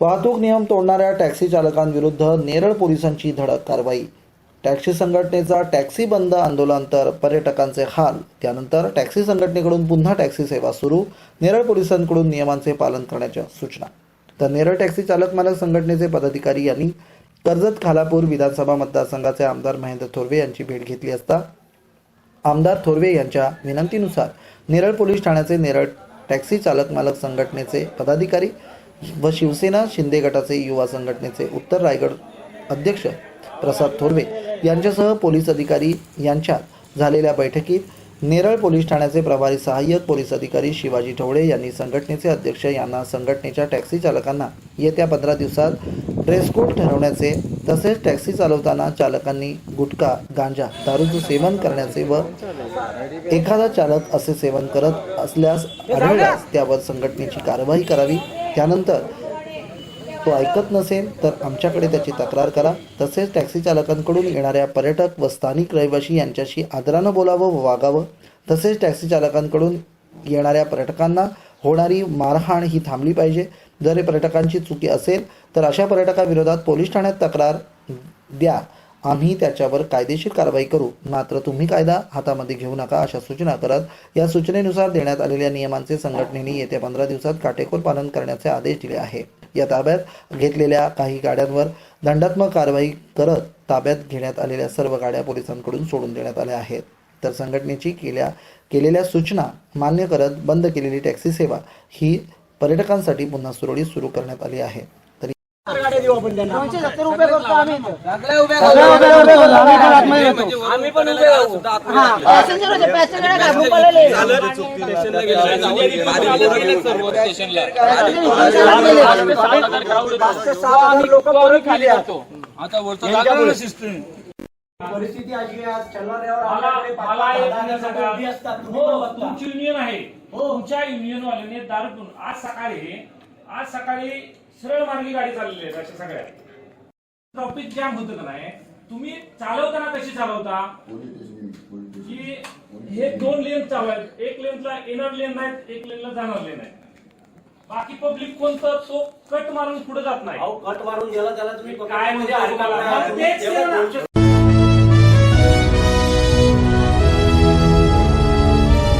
वाहतूक नियम तोडणाऱ्या टॅक्सी चालकांविरुद्ध नेरळ पोलिसांची धडक कारवाई. टॅक्सी संघटनेचा टॅक्सी बंद आंदोलन तर पर्यटकांचे हाल. त्यानंतर टॅक्सी संघटनेकडून पुन्हा टॅक्सी सेवा सुरू. नेरळ पोलिसांकडून नियमांचे पालन करण्याच्या सूचना. तर नेरळ टॅक्सी चालक मालक संघटनेचे पदाधिकारी यांनी कर्जत खालापूर विधानसभा मतदारसंघाचे आमदार महेंद्र थोरवे यांची भेट घेतली असता आमदार थोरवे यांच्या विनंतीनुसार नेरळ पोलीस ठाण्याचे नेरळ टॅक्सी चालक मालक संघटनेचे पदाधिकारी व शिवसेना शिंदे गटाचे युवा संघटनेचे उत्तर रायगड अध्यक्ष प्रसाद थोरवे यांच्यासह पोलीस अधिकारी यांच्यात झालेल्या बैठकीत नेरळ पोलीस ठाण्याचे प्रभारी सहाय्यक पोलीस अधिकारी शिवाजी ढवळे यांनी संघटनेचे अध्यक्ष यांना संघटनेच्या टॅक्सी चालकांना येत्या पंधरा दिवसात ड्रेस कोड ठरवण्याचे तसेच टॅक्सी चालवताना चालकांनी गुटखा गांजा दारूचं सेवन करण्याचे व एखादा चालक असे सेवन करत असल्यास आढळल्यास त्यावर संघटनेची कारवाई करावी. त्यानंतर तो ऐकत नसेल तर आमच्याकडे त्याची तक्रार करा. तसेच टॅक्सी चालकांकडून येणाऱ्या पर्यटक व स्थानिक रहिवासी यांच्याशी आदरानं बोलावं व वागावं. तसेच टॅक्सी चालकांकडून येणाऱ्या पर्यटकांना होणारी मारहाण ही थांबली पाहिजे. जर पर्यटकांची चुकी असेल तर अशा पर्यटकाविरोधात पोलीस ठाण्यात तक्रार द्या. आम्ही त्याच्यावर कायदेशीर कारवाई करू. मात्र तुम्ही कायदा हातामध्ये घेऊ नका अशा सूचना करत या सूचनेनुसार देण्यात आलेल्या नियमांचे संघटनेने येत्या पंधरा दिवसात काटेकोर पालन करण्याचे आदेश दिले आहे. या ताब्यात घेतलेल्या काही गाड्यांवर दंडात्मक कारवाई करत ताब्यात घेण्यात आलेल्या सर्व गाड्या पोलिसांकडून सोडून देण्यात आल्या आहेत. तर संघटनेची केल्या केलेल्या सूचना मान्य करत बंद केलेली टॅक्सी सेवा ही पर्यटकांसाठी पुन्हा सुरळीत सुरू करण्यात आली आहे. तरी दोनशे सत्तर रुपये करतो आम्ही आम्ही पण उभे राहू. पॅसेंजर होते पॅसेंजर घाबरून पळाले आता वरचं लागलं सिस्टम परिस्थिती अशी आहे, आज. तुम्ही हो, युनियन आहे. तुमच्या युनियन वाल्याने आज सकाळी आज सकाळी सरळ मार्गी गाडी चाललेली आहे अशा सगळ्या. ट्रॉफिक जॅम होतं का नाही? तुम्ही चालवताना कशी चालवता? की हे दोन लेन चालू आहेत. एक लेनला येणार लेन नाहीत एक लेनला जाणार लेन आहे बाकी पब्लिक कोणतं? तो कट मारून पुढे जात नाही. अहो, कट मारून गेला त्याला तुम्ही काय पकडण्यामध्ये